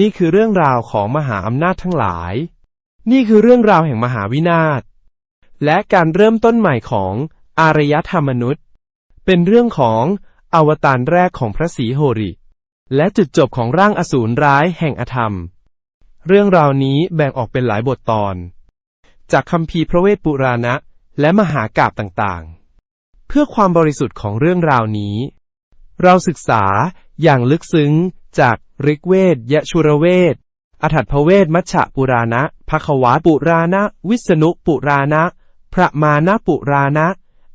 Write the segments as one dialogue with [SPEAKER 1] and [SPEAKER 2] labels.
[SPEAKER 1] นี่คือเรื่องราวของมหาอำนาจทั้งหลาย นี่คือเรื่องราวแห่งมหาวินาศ และการเริ่มต้นใหม่ของอารยธรรมมนุษย์ เป็นเรื่องของอวตารแรกของพระศรีโหริ และจุดจบของร่างอสูรร้ายแห่งอธรรม เรื่องราวนี้แบ่งออกเป็นหลายบทตอน จากคัมภีร์พระเวทปุราณะ และมหากาบต่างๆ เพื่อความบริสุทธิ์ของเรื่องราวนี้ เราศึกษาอย่างลึกซึ้งจาก ฤกเวทยชุรเวทอถัตภเวทมัชฉะปุราณะภควาปุราณะ วิษณุปุราณะ พระมาณปุราณะ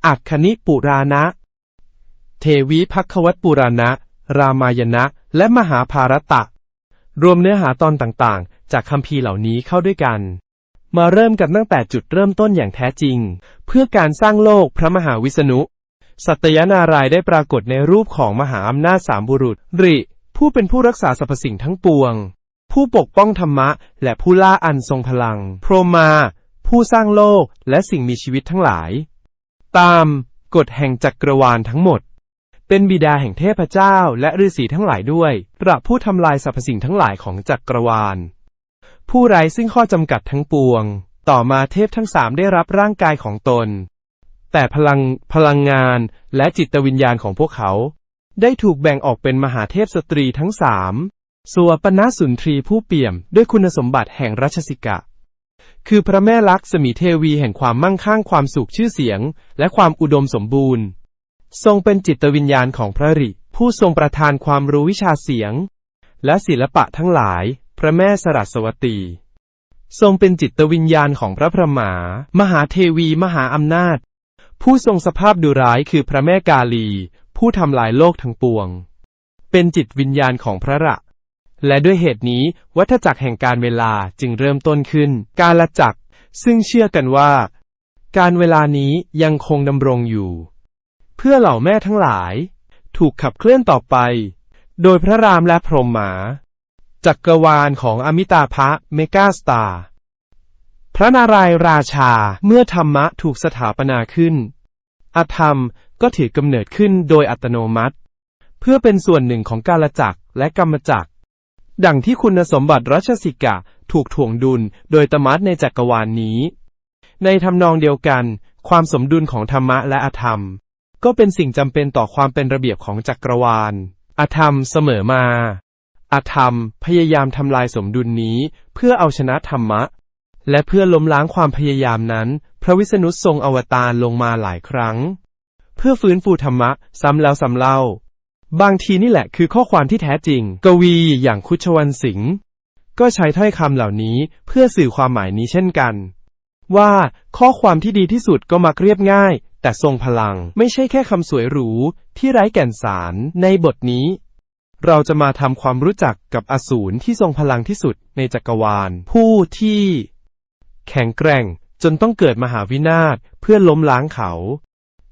[SPEAKER 1] อัคคณิปุราณะ เทวีพักวัตปุราณะ รามายณะ และมหาภารตะ รวมเนื้อหาตอนต่างๆ จากคัมภีเหล่านี้เข้าด้วยกัน มาเริ่มกันตั้งแต่จุดเริ่มต้นอย่างแท้จริง เพื่อการสร้างโลกพระมหาวิษณุ สัตยนารายได้ปรากฏในรูปของมหาอำนาจสามบุรุษริ ผู้เป็นผู้รักษาสรรพสิ่งทั้งปวง ผู้ปกป้องธรรมะ และผู้ล่าอันทรงพลัง โพรมา ผู้สร้างโลกและสิ่งมีชีวิตทั้งหลาย ตามกฎแห่งจักรวาลทั้งหมด เป็นบิดาแห่งเทพเจ้าและฤาษีทั้งหลายด้วยตระผู้ทำลายสรรพสิ่งทั้งหลายของจักรวาล ผู้ไร้ซึ่งข้อจำกัดทั้งปวง ต่อมาเทพทั้งสามได้รับร่างกายของตน แต่พลังพลังงานและจิตวิญญาณของพวกเขา ได้ถูกแบ่งออกเป็นมหาเทพสตรีทั้งสามส่วนปณสุนทรีผู้เปี่ยมด้วยคุณสมบัติแห่งรัชสิกะ คือพระแม่ลักษมีเทวีแห่งความมั่งคั่งความสุขชื่อเสียง และความอุดมสมบูรณ์ ทรงเป็นจิตวิญญาณของพระริ ผู้ทรงประทานความรู้วิชาเสียง และศิลปะทั้งหลาย พระแม่สรัสวตี ทรงเป็นจิตวิญญาณของพระพรหมา มหาเทวีมหาอำนาจ ผู้ทรงสภาพดุร้ายคือพระแม่กาลี ผู้ทำลายโลกทั้งปวง เป็นจิตวิญญาณของพระระและด้วยเหตุนี้วัฏจักรแห่งการเวลาจึงเริ่มต้นขึ้น กาลจักร ซึ่งเชื่อกันว่า การเวลานี้ยังคงดำรงอยู่ เพื่อเหล่าแม่ทั้งหลาย ถูกขับเคลื่อนต่อไป โดยพระรามและพรหมหมา จักรวาลของอมิตาภะเมกาสตาร์พระนารายณ์ราชาเมื่อธรรมะถูกสถาปนาขึ้น อธรรม ก็ถือกำเนิดขึ้นโดยอัตโนมัติ เพื่อเป็นส่วนหนึ่งของกาลจักรและกรรมจักร ดังที่คุณสมบัติรัชสิกะถูกถ่วงดุลโดยตมัดในจักรวาลนนี้ ในทำนองเดียวกัน ความสมดุลของธรรมะและอธรรม ก็เป็นสิ่งจำเป็นต่อความเป็นระเบียบของจักรวาล อธรรมเสมอมา อธรรมพยายามทำลายสมดุลนี้เพื่อเอาชนะธรรมะ และเพื่อล้มล้างความพยายามนั้น พระวิษณุทรงอวตารลงมาหลายครั้ง เพื่อฟื้นฟูธรรมะ ซ้ำแล้วซ้ำเล่า บางทีนี่แหละคือข้อความที่แท้จริง กวีอย่างคุชวันสิงห์ก็ใช้ถ้อยคำเหล่านี้เพื่อสื่อความหมายนี้เช่นกัน ว่าข้อความที่ดีที่สุดก็มักเรียบง่าย แต่ทรงพลังไม่ใช่แค่คำสวยหรู ที่ไร้แก่นสารในบทนี้ เราจะมาทำความรู้จักกับอสูรที่ทรงพลังที่สุดในจักรวาล ผู้ที่ แข็งแกร่งจนต้องเกิดมหาวินาศเพื่อล้มล้างเขา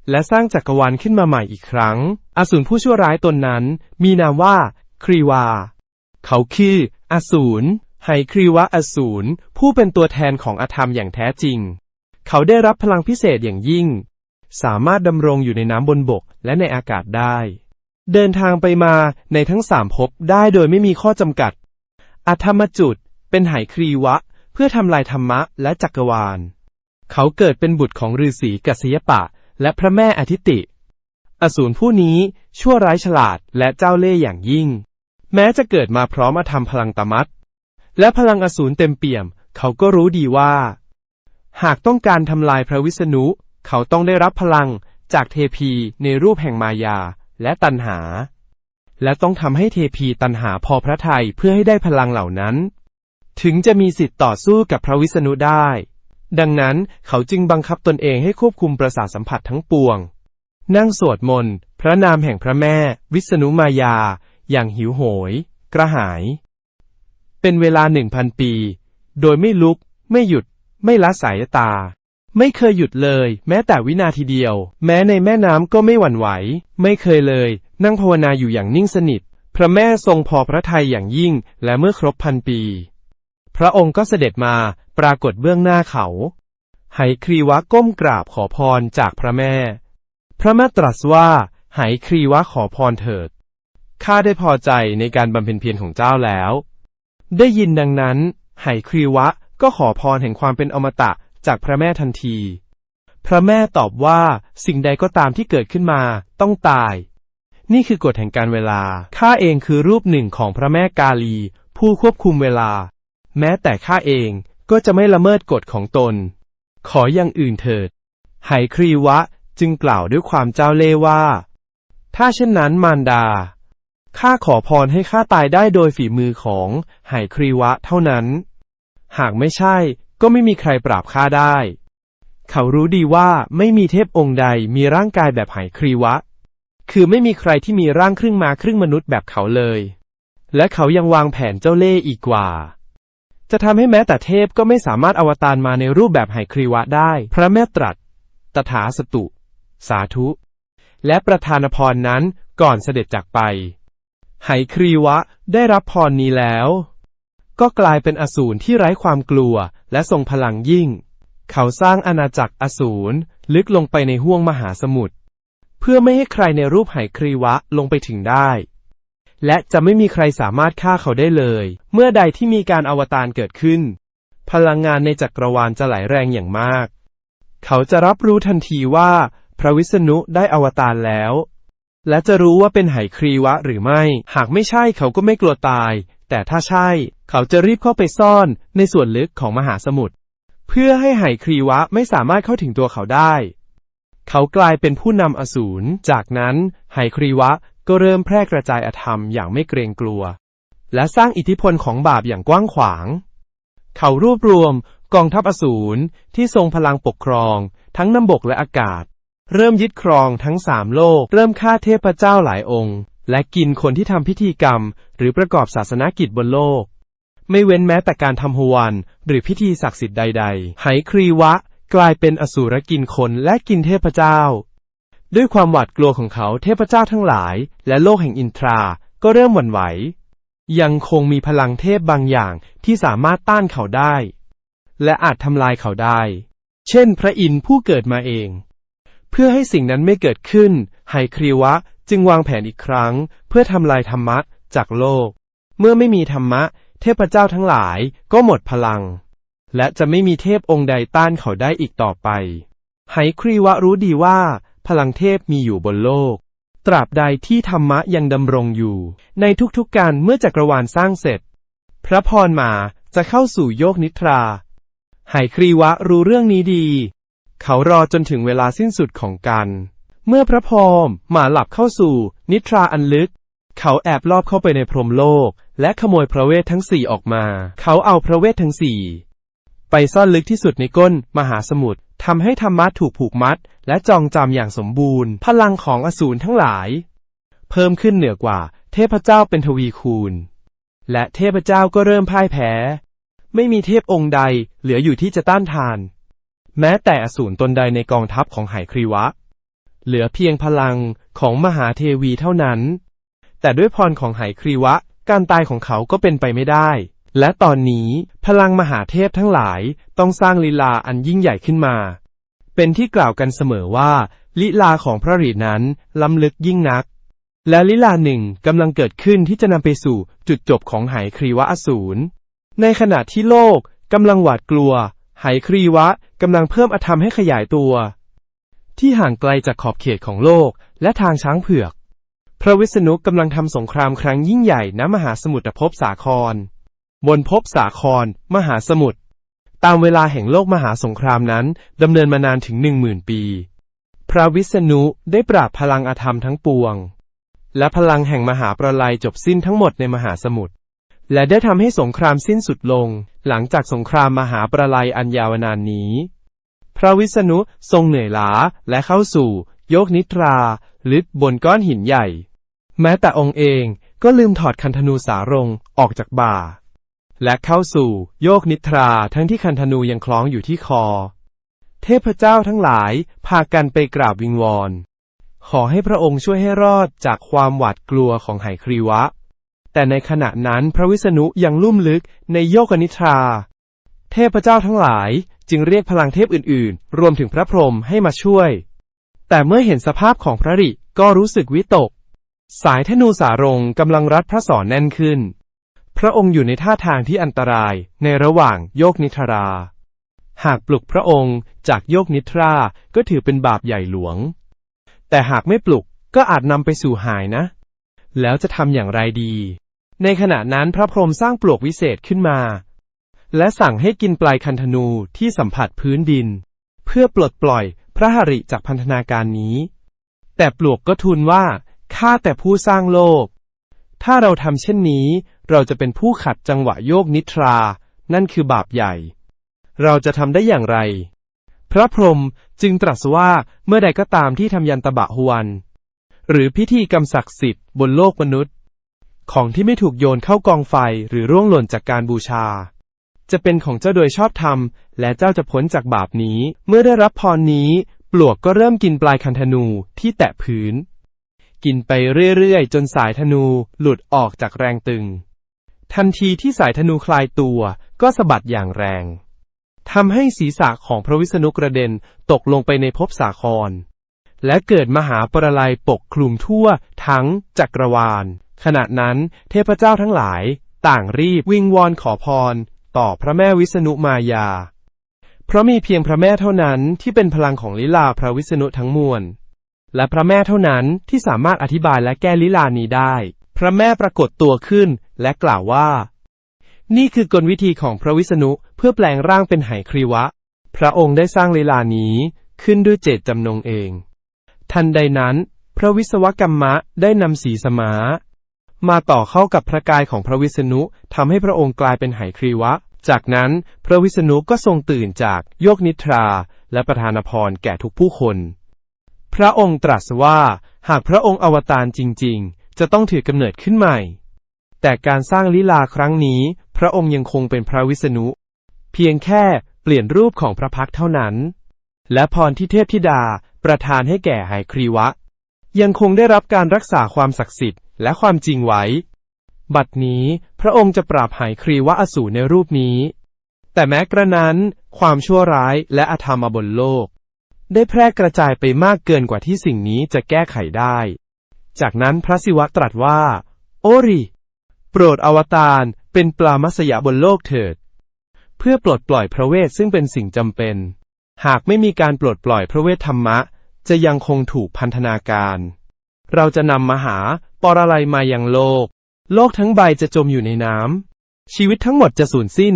[SPEAKER 1] และสร้างจักรวาลขึ้นมาใหม่อีกครั้ง อสูรผู้ชั่วร้ายตนนั้น มีนามว่า ครีวา เขาคืออสูรไฮครีวะอสูรผู้เป็นตัวแทนของอธรรมอย่างแท้จริง เขาได้รับพลังพิเศษอย่างยิ่ง สามารถดำรงอยู่ในน้ำบนบกและในอากาศได้ เดินทางไปมาในทั้งสามภพได้โดยไม่มีข้อจำกัด อธรรมจุดเป็นไหครีวะ เพื่อทำลายธรรมะและจักรวาล เขาเกิดเป็นบุตรของฤาษีกัสยปะ และพระแม่อธิติ อสูรผู้นี้ชั่วร้ายฉลาดและเจ้าเล่ห์อย่างยิ่ง แม้จะเกิดมาพร้อมอธรรมพลังตมัดและพลังอสูรเต็มเปี่ยม เขาก็รู้ดีว่า หากต้องการทำลายพระวิษณุ เขาต้องได้รับพลังจากเทพีในรูปแห่งมายาและตันหา และต้องทำให้เทพีตันหาพอพระทัยเพื่อให้ได้พลังเหล่านั้น ถึงจะมีสิทธิ์ต่อสู้กับพระวิษณุได้ ดังนั้นเขาจึงบังคับตนเองให้ควบคุมประสาทสัมผัสทั้งปวง นั่งสวดมนต์ พระนามแห่งพระแม่ วิษณุมายา อย่างหิวโหย กระหาย เป็นเวลาหนึ่งพันปี โดยไม่ลุก ไม่หยุด ไม่ละสายตา ไม่เคยหยุดเลย แม้แต่วินาทีเดียว แม้ในแม่น้ำก็ไม่หวั่นไหว ไม่เคยเลย นั่งภาวนาอยู่อย่างนิ่งสนิท พระแม่ทรงพอพระทัยอย่างยิ่ง และเมื่อครบพันปี พระองค์ก็เสด็จมา ปรากฏเบื้องหน้าเขาไหครีวะก้มกราบขอพรจากพระแม่ พระแม่ตรัสว่าไหครีวะขอพรเถิด ข้าได้พอใจในการบำเพ็ญเพียรของเจ้าแล้ว ได้ยินดังนั้นไหครีวะก็ขอพรแห่งความเป็นอมตะจากพระแม่ทันที พระแม่ตอบว่าสิ่งใดก็ตามที่เกิดขึ้นมาต้องตาย นี่คือกฎแห่งการเวลา ข้าเองคือรูปหนึ่งของพระแม่กาลี ผู้ควบคุมเวลา แม้แต่ข้าเอง ก็จะไม่ละเมิดกฎของตน ขออย่างอื่นเถิด ไหครีวะจึงกล่าวด้วยความเจ้าเล่ว่า ถ้าเช่นนั้นมารดา ข้าขอพรให้ข้าตายได้โดยฝีมือของไหครีวะเท่านั้น หากไม่ใช่ก็ไม่มีใครปราบข้าได้ เขารู้ดีว่าไม่มีเทพองค์ใดมีร่างกายแบบไหครีวะ คือไม่มีใครที่มีร่างครึ่งมาครึ่งมนุษย์แบบเขาเลย และเขายังวางแผนเจ้าเล่ห์อีกกว่า จะทำให้แม้แต่เทพก็ไม่สามารถอวตารมาในรูปแบบไหครีวะได้ พระแม่ตรัส ตถาสตุ สาธุ และประธานพรนั้นก่อนเสด็จจากไป ไหครีวะได้รับพรนี้แล้ว ก็กลายเป็นอสูรที่ไร้ความกลัวและทรงพลังยิ่ง เขาสร้างอาณาจักรอสูรลึกลงไปในห้วงมหาสมุทรเพื่อไม่ให้ใครในรูปไหครีวะลงไปถึงได้ และจะไม่มีใครสามารถฆ่าเขาได้เลย เมื่อใดที่มีการอวตารเกิดขึ้น พลังงานในจักรวาลจะไหลแรงอย่างมาก เขาจะรับรู้ทันทีว่า พระวิษณุได้อวตารแล้ว และจะรู้ว่าเป็นไหครีวะหรือไม่ หากไม่ใช่เขาก็ไม่กลัวตาย แต่ถ้าใช่ เขาจะรีบเข้าไปซ่อนในส่วนลึกของมหาสมุทรเพื่อให้ไหครีวะไม่สามารถเข้าถึงตัวเขาได้ เขากลายเป็นผู้นำอสูร จากนั้นไหครีวะ ก็เริ่มแพร่กระจายอธรรมอย่างไม่เกรงกลัว และสร้างอิทธิพลของบาปอย่างกว้างขวาง เขารวบรวมกองทัพอสูรที่ทรงพลังปกครอง ทั้งน้ำบกและอากาศ เริ่มยึดครองทั้งสามโลก เริ่มฆ่าเทพเจ้าหลายองค์ และกินคนที่ทำพิธีกรรม หรือประกอบศาสนกิจบนโลก ไม่เว้นแม้แต่การทำฮวันหรือพิธีศักดิ์สิทธิ์ใด ๆ ไหครีวะ กลายเป็นอสูรกินคนและกินเทพเจ้า ด้วยความหวาดกลัวของเขาเทพเจ้าทั้งหลาย และโลกแห่งอินทราก็เริ่มหวั่นไหว ยังคงมีพลังเทพบางอย่างที่สามารถต้านเขาได้ และอาจทำลายเขาได้ เช่น พระอินทร์ผู้เกิดมาเอง เพื่อให้สิ่งนั้นไม่เกิดขึ้นไหครีวะจึงวางแผนอีกครั้ง เพื่อทำลายธรรมะจากโลก เมื่อไม่มีธรรมะ เทพเจ้าทั้งหลายก็หมดพลัง และจะไม่มีเทพองค์ใดต้านเขาได้อีกต่อไปไหครีวะรู้ดีว่า พลังเทพมีอยู่บนโลก ตราบใดที่ธรรมะยังดำรงอยู่ ในทุกๆการเมื่อจักรวาลสร้างเสร็จ พระพรหมาจะเข้าสู่โยกนิทราไหครีวะรู้เรื่องนี้ดี เขารอจนถึงเวลาสิ้นสุดของกัน เมื่อพระพรหมหมาหลับเข้าสู่ นิทราอันลึก เขาแอบลอบเข้าไปในพรมโลก และขโมยพระเวททั้งสี่ออกมา เขาเอาพระเวททั้งสี่ ไปซ่อนลึกที่สุดในก้นมหาสมุทรทำให้ธรรมะถูกผูกมัด และจองจำอย่างสมบูรณ์ พลังของอสูรทั้งหลาย เพิ่มขึ้นเหนือกว่า เทพเจ้าเป็นทวีคูณ และเทพเจ้าก็เริ่มพ่ายแพ้ ไม่มีเทพองค์ใดเหลืออยู่ที่จะต้านทาน แม้แต่อสูรตนใดในกองทัพของไหครีวะ เหลือเพียงพลังของมหาเทวีเท่านั้น แต่ด้วยพรของไหครีวะ การตายของเขาก็เป็นไปไม่ได้ และตอนนี้พลังมหาเทพทั้งหลายต้องสร้างลีลาอันยิ่งใหญ่ขึ้นมา เป็นที่กล่าวกันเสมอว่า ลีลาของพระรีนั้นล้ำลึกยิ่งนัก และลีลาหนึ่งกำลังเกิดขึ้นที่จะนำไปสู่จุดจบของไหครีวะอสูร ในขณะที่โลกกำลังหวาดกลัว ไหครีวะกำลังเพิ่มอธรรมให้ขยายตัว ที่ห่างไกลจากขอบเขตของโลกและทางช้างเผือก พระวิษณุกำลังทำสงครามครั้งยิ่งใหญ่ณมหาสมุทรภพสาคร บนภพสาคร มหาสมุทร ตามเวลาแห่งโลกมหาสงครามนั้นดำเนินมานานถึงหนึ่งหมื่นปี พระวิษณุได้ปราบพลังอาธรรมทั้งปวง และพลังแห่งมหาประลายจบสิ้นทั้งหมดในมหาสมุทร และได้ทำให้สงครามสิ้นสุดลง หลังจากสงครามมหาประลายอันยาวนานนี้ พระวิษณุทรงเหนื่อยล้าและเข้าสู่โยกนิทราลึกบนก้อนหินใหญ่ แม้แต่องค์เองก็ลืมถอดคันธนูสารงออกจากบ่า และเข้าสู่โยกนิทราทั้งที่คันธนูยังคล้องอยู่ที่คอ เทพเจ้าทั้งหลายพากันไปกราบวิงวอน ขอให้พระองค์ช่วยให้รอดจากความหวาดกลัวของไหครีวะ แต่ในขณะนั้นพระวิษณุยังลุ่มลึกในโยกนิทรา เทพเจ้าทั้งหลายจึงเรียกพลังเทพอื่นๆ รวมถึงพระพรหมให้มาช่วย แต่เมื่อเห็นสภาพของพระริก็รู้สึกวิตก สายธนูสารงกำลังรัดพระศรแน่นขึ้น พระองค์อยู่ในท่าทางที่อันตรายในระหว่างโยกนิทรา หากปลุกพระองค์จากโยกนิทรา ก็ถือเป็นบาปใหญ่หลวง แต่หากไม่ปลุกก็อาจนำไปสู่หายนะ แล้วจะทำอย่างไรดี ในขณะนั้นพระพรหมสร้างปลวกวิเศษขึ้นมา และสั่งให้กินปลายคันธนูที่สัมผัสพื้นดิน เพื่อปลดปล่อยพระหริจากพันธนาการนี้ แต่ปลวกก็ทูลว่าข้าแต่ผู้สร้างโลก ถ้าเราทำเช่นนี้ เราจะเป็นผู้ขัดจังหวะโยกนิทรา นั่นคือบาปใหญ่ เราจะทำได้อย่างไร พระพรหมจึงตรัสว่าเมื่อใดก็ตามที่ทำยันตบะฮวัน หรือพิธีกรรมศักดิ์สิทธิ์บนโลกมนุษย์ ของที่ไม่ถูกโยนเข้ากองไฟหรือร่วงหล่นจากการบูชา จะเป็นของเจ้าโดยชอบธรรม และเจ้าจะพ้นจากบาปนี้ เมื่อได้รับพรนี้ ปลวกก็เริ่มกินปลายคันธนูที่แตะพื้นกินไปเรื่อยๆ จนสายธนูหลุดออกจากแรงตึง ทันทีที่สายธนูคลายตัวก็สะบัดอย่างแรงทำให้ศีรษะของพระวิษณุกระเด็นตกลงไปในภพสาคร และเกิดมหาปรลัยปกคลุมทั่วทั้งจักรวาล ขณะนั้นเทพเจ้าทั้งหลาย ต่างรีบวิงวอนขอพร ต่อพระแม่วิษณุมายา เพราะมีเพียงพระแม่เท่านั้นที่เป็นพลังของลิลาพระวิษณุทั้งมวล และพระแม่เท่านั้นที่สามารถอธิบายและแก้ลิลานี้ได้ พระแม่ปรากฏตัวขึ้น และกล่าวว่า นี่คือกลวิธีของพระวิษณุเพื่อแปลงร่างเป็นไหครีวะ พระองค์ได้สร้างลีลานี้ขึ้นด้วยเจตจำนงเอง ทันใดนั้น พระวิศวกรรมะได้นำสีสมา มาต่อเข้ากับพระกายของพระวิษณุทำให้พระองค์กลายเป็นไหครีวะ จากนั้นพระวิษณุก็ทรงตื่นจากโยกนิทราและประทานพรแก่ทุกผู้คน พระองค์ตรัสว่า หากพระองค์อวตารจริง ๆ จะต้องถือกำเนิดขึ้นใหม่ แต่การสร้างลีลาครั้งนี้ พระองค์ยังคงเป็นพระวิษณุ เพียงแค่เปลี่ยนรูปของพระพักเท่านั้น และพรที่เทพธิดาประทานให้แก่ไหครีวะ ยังคงได้รับการรักษาความศักดิ์สิทธิ์และความจริงไว้ บัดนี้พระองค์จะปราบไหครีวะอสูรในรูปนี้ แต่แม้กระนั้น ความชั่วร้ายและอธรรมบนโลก ได้แพร่กระจายไปมากเกินกว่าที่สิ่งนี้จะแก้ไขได้ จากนั้นพระศิวะตรัสว่า โอริ โปรดอวตารเป็นปลามัสยะบนโลกเถิด เพื่อปลดปล่อยพระเวทซึ่งเป็นสิ่งจำเป็น หากไม่มีการปลดปล่อยพระเวทธรรมะ จะยังคงถูกพันธนาการ เราจะนำมหาปรลัยมายังโลก โลกทั้งใบจะจมอยู่ในน้ำชีวิตทั้งหมดจะสูญสิ้น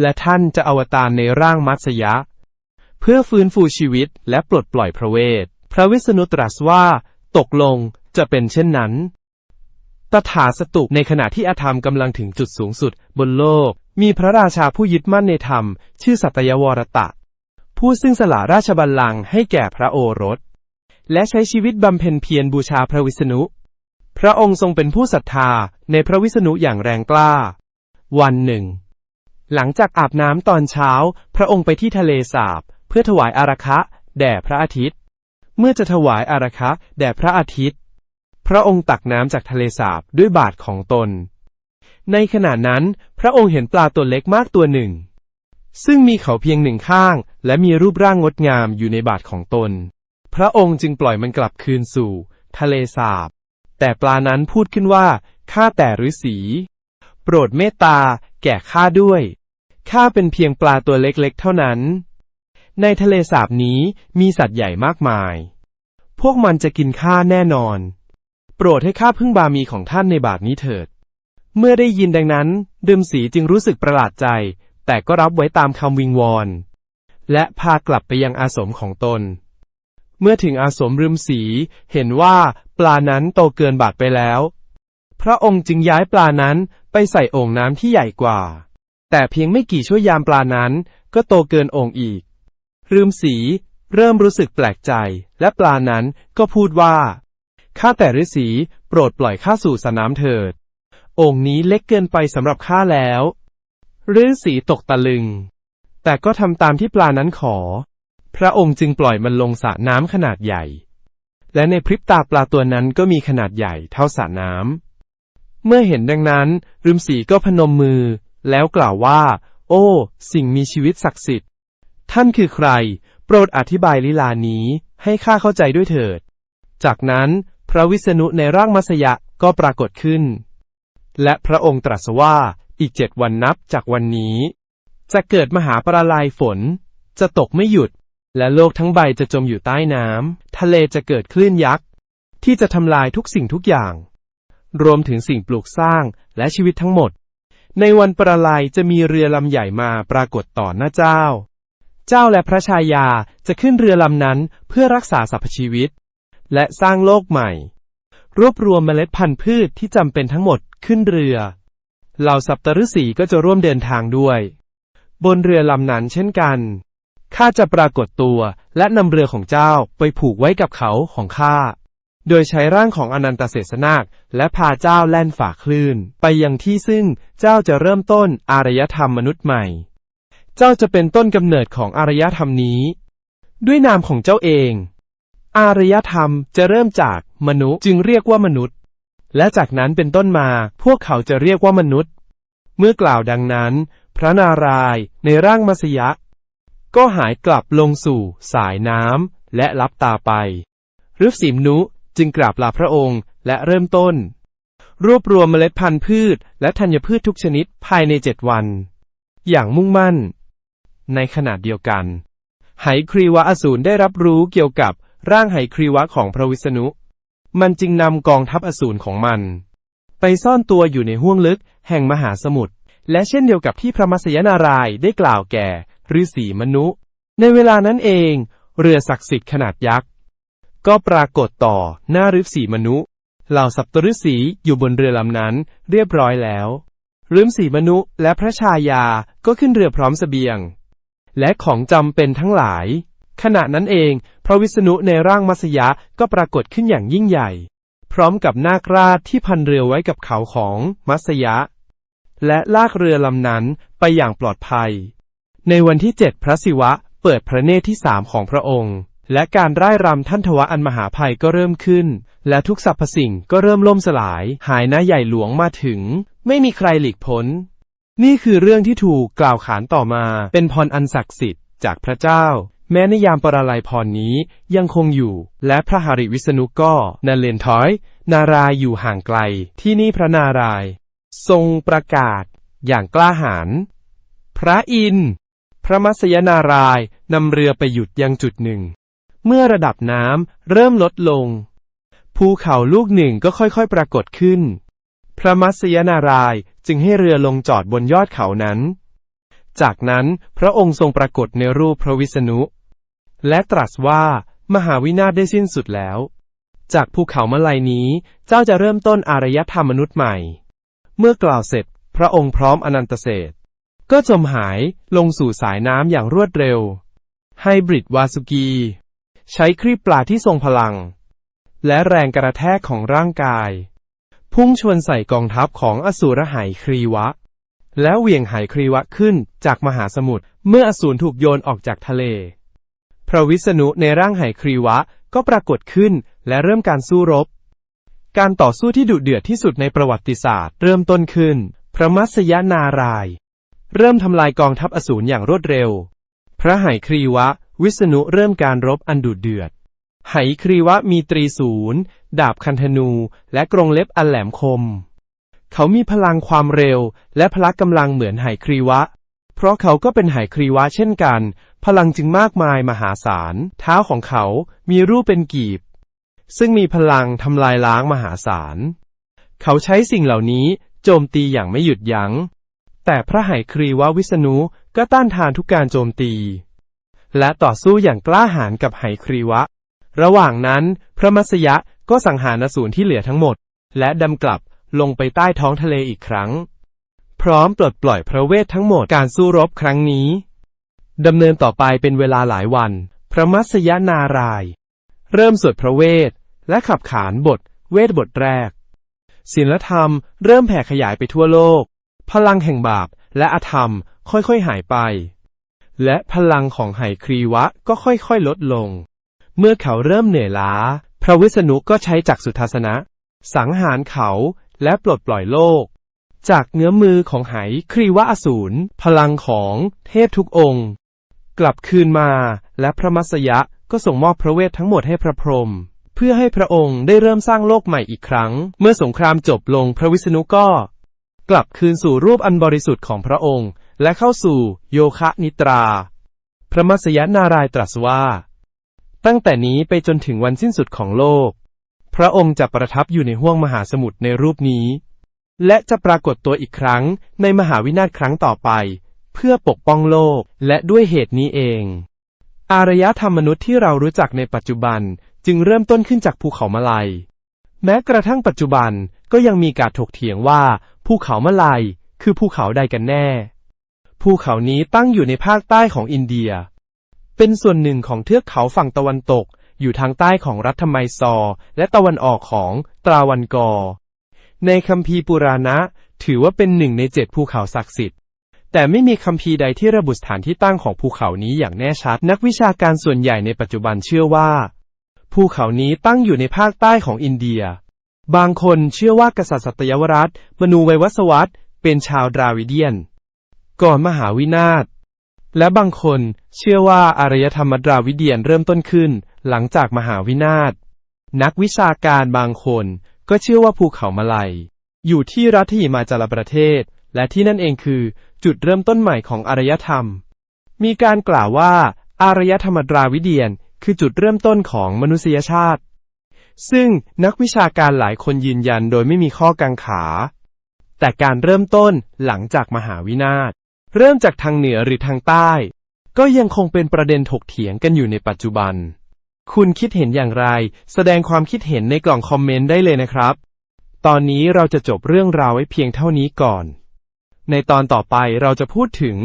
[SPEAKER 1] และท่านจะอวตารในร่างมัสยะ เพื่อฟื้นฟูชีวิตและปลดปล่อยพระเวท พระวิษณุตรัสว่า ตกลงจะเป็นเช่นนั้น ตถาสตุในขณะที่อาธรรมกำลังถึงจุดสูงสุดบนโลก มีพระราชาผู้ยึดมั่นในธรรม ชื่อสัตยวรตะ ผู้ซึ่งสละราชบัลลังก์ให้แก่พระโอรส และใช้ชีวิตบำเพ็ญเพียรบูชาพระวิษณุ พระองค์ทรงเป็นผู้ศรัทธาในพระวิษณุอย่างแรงกล้า วันหนึ่ง หลังจากอาบน้ำตอนเช้า พระองค์ไปที่ทะเลสาบ เพื่อถวายอาราคะ แด่พระอาทิตย์ เมื่อจะถวายอาราคะ แด่พระอาทิตย์ พระองค์ตักน้ำจากทะเลสาบด้วยบาทของตน ในขณะนั้น พระองค์เห็นปลาตัวเล็กมากตัวหนึ่ง ซึ่งมีเขาเพียงหนึ่งข้าง และมีรูปร่างงดงามอยู่ในบาทของตน พระองค์จึงปล่อยมันกลับคืนสู่ ทะเลสาบ แต่ปลานั้นพูดขึ้นว่า ข้าแต่ฤาษีโปรดเมตตา แก่ข้าด้วย ข้าเป็นเพียงปลาตัวเล็กๆ เท่านั้น ในทะเลสาบนี้มีสัตว์ใหญ่มากมาย พวกมันจะกินข้าแน่นอน โปรดให้ข้าพึ่งบามีของท่านในบาทนี้เถิด เมื่อได้ยินดังนั้นเดิมสีจึงรู้สึกประหลาดใจ แต่ก็รับไว้ตามคำวิงวอน และพากลับไปยังอาสมของตน เมื่อถึงอาสมรึมสีเห็นว่าปลานั้นโตเกินบาทไปแล้ว พระองค์จึงย้ายปลานั้นไปใส่โอ่งน้ำที่ใหญ่กว่า แต่เพียงไม่กี่ชั่วยามปลานั้นก็โตเกินโอ่งอีกรืมสีเริ่มรู้สึกแปลกใจ และปลานั้นก็พูดว่า ข้าแต่ฤาษีโปรดปล่อยข้าสู่สระน้ำเถิดโอ่งนี้เล็กเกินไปสำหรับข้าแล้วฤาษีตกตะลึง แต่ก็ทำตามที่ปลานั้นขอ พระองค์จึงปล่อยมันลงสระน้ำขนาดใหญ่ และในพริบตาปลาตัวนั้นก็มีขนาดใหญ่เท่าสระน้ำเมื่อเห็นดังนั้นฤมษีก็พนมมือ แล้วกล่าวว่า โอ้ สิ่งมีชีวิตศักดิ์สิทธิ์ ท่านคือใคร โปรดอธิบายลีลานี้ให้ข้าเข้าใจด้วยเถิด จากนั้น พระวิษณุในร่างมัสยะก็ปรากฏขึ้น และพระองค์ตรัสว่าอีกเจ็ดวันนับจากวันนี้ จะเกิดมหาประลายฝน จะตกไม่หยุด และโลกทั้งใบจะจมอยู่ใต้น้ำทะเลจะเกิดคลื่นยักษ์ ที่จะทำลายทุกสิ่งทุกอย่าง รวมถึงสิ่งปลูกสร้างและชีวิตทั้งหมด ในวันประลายจะมีเรือลำใหญ่มาปรากฏต่อหน้าเจ้า เจ้าและพระชายาจะขึ้นเรือลำนั้นเพื่อรักษาสรรพชีวิต และสร้างโลกใหม่ รวบรวมเมล็ดพันธุ์พืชที่จำเป็นทั้งหมดขึ้นเรือ เหล่าสัปตฤษีก็จะร่วมเดินทางด้วย บนเรือลำนั้นเช่นกันข้าจะปรากฏตัวและนำเรือของเจ้าไปผูกไว้กับเขาของข้า โดยใช้ร่างของอนันตเศรษฐนาคและพาเจ้าแล่นฝ่าคลื่น ไปยังที่ซึ่งเจ้าจะเริ่มต้นอารยธรรมมนุษย์ใหม่ เจ้าจะเป็นต้นกำเนิดของอารยธรรมนี้ ด้วยนามของเจ้าเอง อารยธรรมจะเริ่มจากมนุษย์จึงเรียกว่ามนุษย์ และจากนั้นเป็นต้นมาพวกเขาจะเรียกว่ามนุษย์ เมื่อกล่าวดังนั้น พระนารายณ์ในร่างมัสยะ ก็หายกลับลงสู่สายน้ำและลับตาไปฤษีมนุจึงกราบลาพระองค์และเริ่มต้น รวบรวมเมล็ดพันธุ์พืช และธัญพืชทุกชนิดภายในเจ็ดวัน อย่างมุ่งมั่น ในขณะเดียวกัน ไหครีวะอสูรได้รับรู้เกี่ยวกับ ร่างไหครีวะของพระวิษณุ มันจึงนำกองทัพอสูรของมัน ไปซ่อนตัวอยู่ในห้วงลึก แห่งมหาสมุทรและเช่นเดียวกับที่พระมัสยนารายได้กล่าวแก่ฤาษีมนุ ในเวลานั้นเอง เรือศักดิ์สิทธิ์ขนาดยักษ์ ก็ปรากฏต่อหน้าฤาษีมนุเหล่าสัปตฤษีอยู่บนเรือลำนั้นเรียบร้อยแล้วฤาษีมนุและพระชายาก็ขึ้นเรือพร้อมเสบียง และของจำเป็นทั้งหลาย ขณะนั้นเอง พระวิษณุในร่างมัสยะก็ปรากฏขึ้นอย่างยิ่งใหญ่ พร้อมกับนาคราชที่พันเรือไว้กับเขาของมัสยะ และลากเรือลำนั้นไปอย่างปลอดภัย ในวันที่เจ็ดพระศิวะเปิดพระเนตรที่สามของพระองค์ และการร่ายรำท่านทวะอันมหาภัยก็เริ่มขึ้น และทุกสรรพสิ่งก็เริ่มล่มสลาย หายนะใหญ่หลวงมาถึง ไม่มีใครหลีกพ้น นี่คือเรื่องที่ถูกกล่าวขานต่อมาเป็นพรอันศักดิ์สิทธิ์จากพระเจ้า แม้ในยามปราลัยพรนี้ยังคงอยู่ และพระหริวิษณุก็นันเลนถอย นารายอยู่ห่างไกล ที่นี่พระนาราย ทรงประกาศ อย่างกล้าหาญพระอินทร์พระมัสยนารายนำเรือไปหยุดยังจุดหนึ่ง เมื่อระดับน้ำเริ่มลดลง ภูเขาลูกหนึ่งก็ค่อยๆปรากฏขึ้น พระมัสยนารายจึงให้เรือลงจอดบนยอดเขานั้น จากนั้นพระองค์ทรงปรากฏในรูปพระวิษณุ และตรัสว่ามหาวินาศได้สิ้นสุดแล้ว จากภูเขามาลัยนี้ เจ้าจะเริ่มต้นอารยธรรมมนุษย์ใหม่ เมื่อกล่าวเสร็จ พระองค์พร้อมอนันตเศษก็จมหายลงสู่สายน้ำอย่างรวดเร็ว ไฮบริดวาสุกี ใช้ครีบปลาที่ทรงพลัง และแรงกระแทกของร่างกาย พุ่งชนใส่กองทัพของอสูรไหครีวะ แล้วเหวี่ยงไหครีวะขึ้นจากมหาสมุทรเมื่ออสูรถูกโยนออกจากทะเล พระวิษณุในร่างไหครีวะก็ปรากฏขึ้นและเริ่มการสู้รบ การต่อสู้ที่ดุเดือดที่สุดในประวัติศาสตร์ เริ่มต้นขึ้น พระมัสยนาราย เริ่มทำลายกองทัพอสูรอย่างรวดเร็ว พระไหครีวะ วิษณุเริ่มการรบอันดุเดือด ไหครีวะมีตรีศูนย์ดาบคันธนู และกรงเล็บอันแหลมคม เขามีพลังความเร็ว และพละกำลังเหมือนไหครีวะ เพราะเขาก็เป็นไหครีวะเช่นกัน พลังจึงมากมายมหาศาล เท้าของเขามีรูปเป็นกีบ ซึ่งมีพลังทำลายล้างมหาศาล เขาใช้สิ่งเหล่านี้โจมตีอย่างไม่หยุดยัง้ง แต่พระไหครีวะวิษณุก็ต้านทานทุกการโจมตี และต่อสู้อย่างกล้าหาญกับไหครีวะ ระหว่างนั้น พระมัสยะก็สังหารอสูรที่เหลือทั้งหมด และดำกลับลงไปใต้ท้องทะเลอีกครั้ง พร้อมปลดปล่อยพระเวททั้งหมดการสู้รบครั้งนี้ ดำเนินต่อไปเป็นเวลาหลายวัน พระมัสยนาราย เริ่มสวดพระเวท และขับขานบท เวทบทแรก ศีลธรรมเริ่มแผ่ขยายไปทั่วโลก พลังแห่งบาปและอธรรมค่อยๆหายไป และพลังของไหครีวะก็ค่อยๆลดลง เมื่อเขาเริ่มเหนื่อยล้า พระวิษณุก็ใช้จักสุทัศนะ สังหารเขาและปลดปล่อยโลก จากเงื้อมือของไหครีวะอสูรพลังของเทพทุกองค์ กลับคืนมา และพระมัสยะก็ส่งมอบพระเวททั้งหมดให้พระพรหมเพื่อให้พระองค์ได้เริ่มสร้างโลกใหม่อีกครั้ง เมื่อสงครามจบลงพระวิษณุก็ กลับคืนสู่รูปอันบริสุทธิ์ของพระองค์ และเข้าสู่โยคะนิตรา พระมัสยนารายตรัสว่า ตั้งแต่นี้ไปจนถึงวันสิ้นสุดของโลก พระองค์จะประทับอยู่ในห้วงมหาสมุทรในรูปนี้ และจะปรากฏตัวอีกครั้งในมหาวินาศครั้งต่อไป เพื่อปกป้องโลก และด้วยเหตุนี้เอง อารยธรรมมนุษย์ที่เรารู้จักในปัจจุบันจึงเริ่มต้นขึ้นจากภูเขามาลัยแม้กระทั่งปัจจุบันก็ยังมีการถกเถียงว่า ภูเขามาลัยคือภูเขาใดกันแน่ ภูเขานี้ตั้งอยู่ในภาคใต้ของอินเดีย เป็นส่วนหนึ่งของเทือกเขาฝั่งตะวันตก อยู่ทางใต้ของรัฐไมซอร์และตะวันออกของตราวันกอ ในคัมภีร์ปุราณะ ถือว่าเป็นหนึ่งในเจ็ดภูเขาศักดิ์สิทธิ์ แต่ไม่มีคัมภีร์ใดที่ระบุสถานที่ตั้งของภูเขานี้อย่างแน่ชัด นักวิชาการส่วนใหญ่ในปัจจุบันเชื่อว่า ภูเขานี้ตั้งอยู่ในภาคใต้ของอินเดีย บางคนเชื่อว่ากษัตริย์สัตยวรัตมนูไววัสวัตเป็นชาวดราวิเดียน ก่อนมหาวินาศและบางคนเชื่อว่าอารยธรรมดราวิเดียนเริ่มต้นขึ้น หลังจากมหาวินาศนักวิชาการบางคนก็เชื่อว่าภูเขามาลัยอยู่ที่รัฐหิมาจาลประเทศ และที่นั่นเองคือ จุดเริ่มต้นใหม่ของอารยธรรม มีการกล่าวว่า อารยธรรมดราวิเดียน คือจุดเริ่มต้นของมนุษยชาติ ซึ่งนักวิชาการหลายคนยืนยันโดยไม่มีข้อกังขา แต่การเริ่มต้นหลังจากมหาวินาศเริ่มจากทางเหนือหรือทางใต้ ก็ยังคงเป็นประเด็นถกเถียงกันอยู่ในปัจจุบัน คุณคิดเห็นอย่างไร แสดงความคิดเห็นในกล่องคอมเมนต์ได้เลยนะครับ ตอนนี้เราจะจบเรื่องราวไว้เพียงเท่านี้ก่อน ในตอนต่อไปเราจะพูดถึง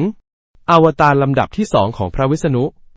[SPEAKER 1] อวตารลำดับที่สองของพระวิษณุ